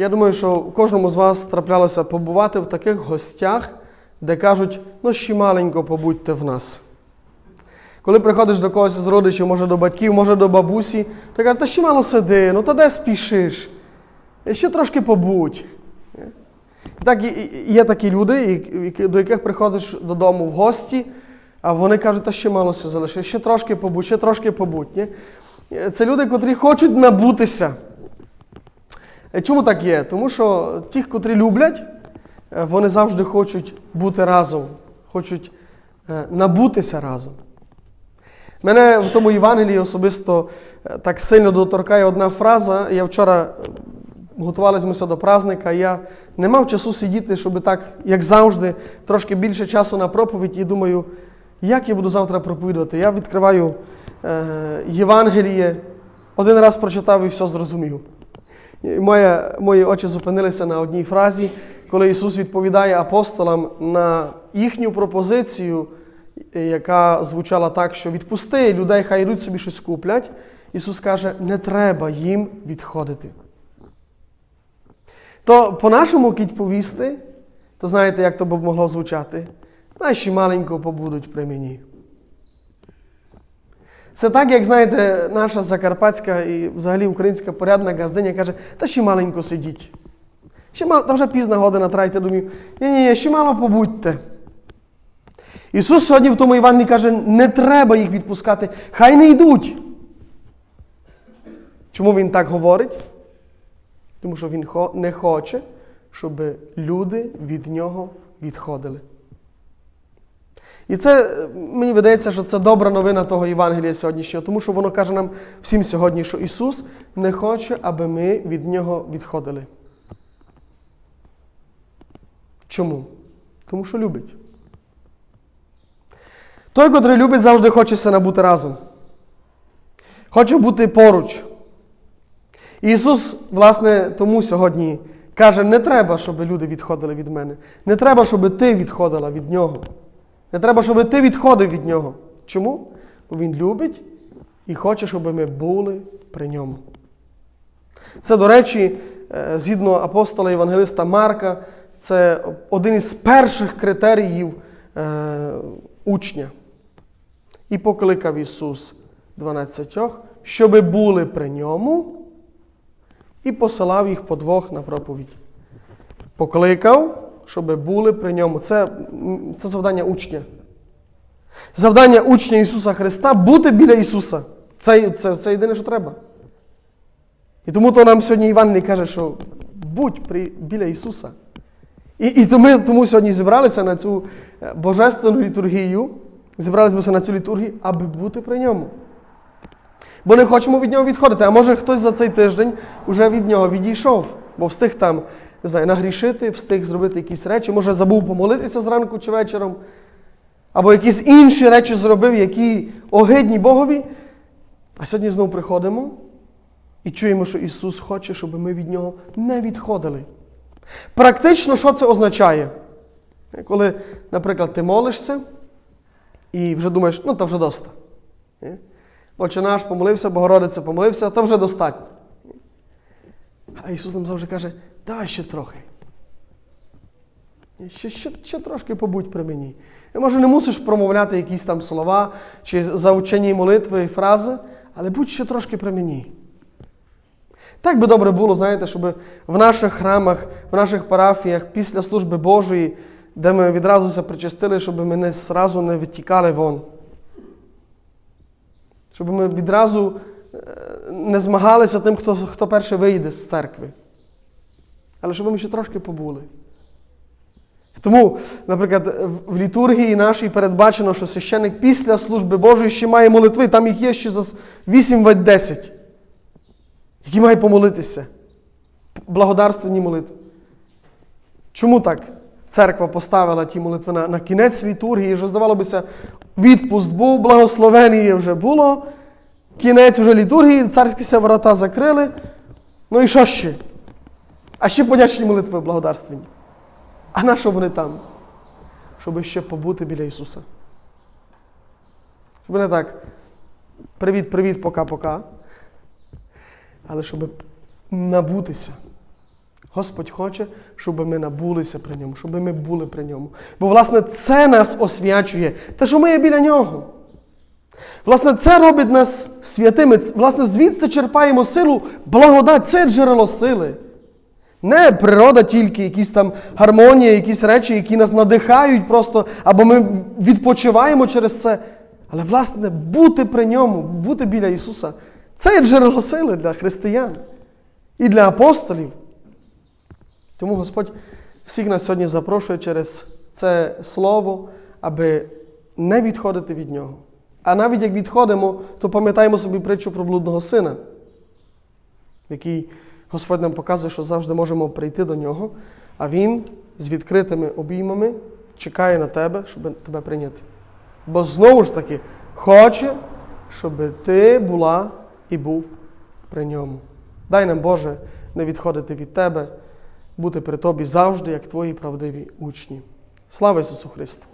Я думаю, що кожному з вас траплялося побувати в таких гостях, де кажуть, ну ще маленько побудьте в нас. Коли приходиш до когось з родичів, може до батьків, може до бабусі, то кажуть, та ще мало сиди, ну та де спішиш? «Е, Ще трошки побудь. Так, є такі люди, до яких приходиш додому в гості, а вони кажуть, та ще мало се залиши, ще трошки побудь, ще трошки побудь. Це люди, котрі хочуть набутися. Е, Чому так є? Тому що ті, котрі люблять, е, вони завжди хочуть бути разом, хочуть е, набутися разом. Мене в тому Євангелії особисто так сильно доторкає одна фраза. Я вчора готувалися до праздника, я не мав часу сидіти, щоб так, як завжди, трошки більше часу на проповідь і думаю, як я буду завтра проповідувати. Я відкриваю Євангеліє, один раз прочитав і все зрозумів. Моє, мої очі зупинилися на одній фразі, коли Ісус відповідає апостолам на їхню пропозицію, яка звучала так, що відпусти людей, хай йдуть собі щось куплять. Ісус каже, не треба їм відходити. То по-нашому кіть повісти, то знаєте, як то б могло звучати? Наші маленько побудуть при мені. Це так, як знаєте, наша закарпатська і взагалі українська порядна газдиня каже, та ще маленько сидіть. Ще мало, та вже пізна година трайте думаю, ні-ні, ще мало побудьте. Ісус сьогодні в тому Івані каже, не треба їх відпускати, хай не йдуть. Чому Він так говорить? Тому що Він не хоче, щоб люди від нього відходили. І це е, мені видається, що це добра новина того Євангелія сьогоднішнього, тому що воно каже нам всім сьогодні, що Ісус не хоче, аби ми від Нього відходили. Чому? Тому що любить. Той, котрий любить, завжди хоче себе бути разом. Хоче бути поруч. І Ісус, власне, тому сьогодні каже: не треба, щоб люди відходили від мене. Не треба, щоб ти відходила від Нього. Не треба, щоб ти відходив від Нього. Чому? Бо Він любить і хоче, щоб ми були при ньому. Це, до речі, е, згідно апостола Євангелиста Марка, це один із перших критеріїв е, учня. І покликав Ісус 12, щоби були при ньому, і посилав їх по двох на проповідь. Покликав, щоби були при ньому. Це, це завдання учня. Завдання учня Ісуса Христа бути біля Ісуса. Це, це, це єдине, що треба. І тому то нам сьогодні Іван не каже, що будь при, біля Ісуса. І, і то ми тому сьогодні зібралися на цю е, божественну літургію, зібралися на цю літургію, аби бути при ньому. Бо не хочемо від нього відходити. А може хтось за цей тиждень вже від нього відійшов, бо встиг там знаю, нагрішити, встиг зробити якісь речі, може забув помолитися зранку чи вечором, або якісь інші речі зробив, які огидні Богові. А сьогодні знову приходимо і чуємо, що Ісус хоче, щоб ми від Нього не відходили. Практично, що це означає? Коли, наприклад, ти молишся і вже думаєш, ну, то вже доста. Отче наш помолився, Богородиця помолився, то вже достатньо. А Ісус нам завжди каже, давай ще трохи. Ще, ще, ще трошки побудь при мені. І, може, не мусиш промовляти якісь там слова чи заучені молитви і фрази, але будь ще трошки при мені. Так би добре було, знаєте, щоб в наших храмах, в наших парафіях після служби Божої, де ми відразу причастили, щоб ми не зразу не витікали вон. Щоб ми відразу е, не змагалися тим, хто, хто перший вийде з церкви. Але щоб ми ще трошки побули. Тому, наприклад, в- літургії нашій передбачено, що священник після служби Божої ще має молитви, там їх є ще за 8-10, які має помолитися. Благодарственні молитви. Чому так церква поставила ті молитви на, на кінець літургії? Що, здавалося, відпуст був, благословення вже було, кінець вже літургії, царські ся ворота закрили. Ну і що ще? А ще подячні молитви благодарственні. А на що вони там? Щоб ще побути біля Ісуса. Щоб не так. Привіт, привіт, пока-пока. Але щоб набутися. Господь хоче, щоб ми набулися при ньому, щоб ми були при ньому. Бо, власне, це нас освячує, те, що ми є біля нього. Власне, це робить нас святими. Власне, звідси черпаємо силу, благодать, це джерело сили. Не природа тільки, якісь там гармонія, якісь речі, які нас надихають просто, або ми відпочиваємо через це. Але, власне, бути при ньому, бути біля Ісуса це є джерело сили для християн і для апостолів. Тому Господь всіх нас сьогодні запрошує через це слово, аби не відходити від нього. А навіть як відходимо, то пам'ятаємо собі притчу про блудного сина, в якій Господь нам показує, що завжди можемо прийти до нього, а Він з відкритими обіймами чекає на тебе, щоб тебе прийняти. Бо знову ж таки хоче, щоб ти була і був при ньому. Дай нам, Боже, не відходити від Тебе, бути при Тобі завжди, як Твої правдиві учні. Слава Ісусу Христу!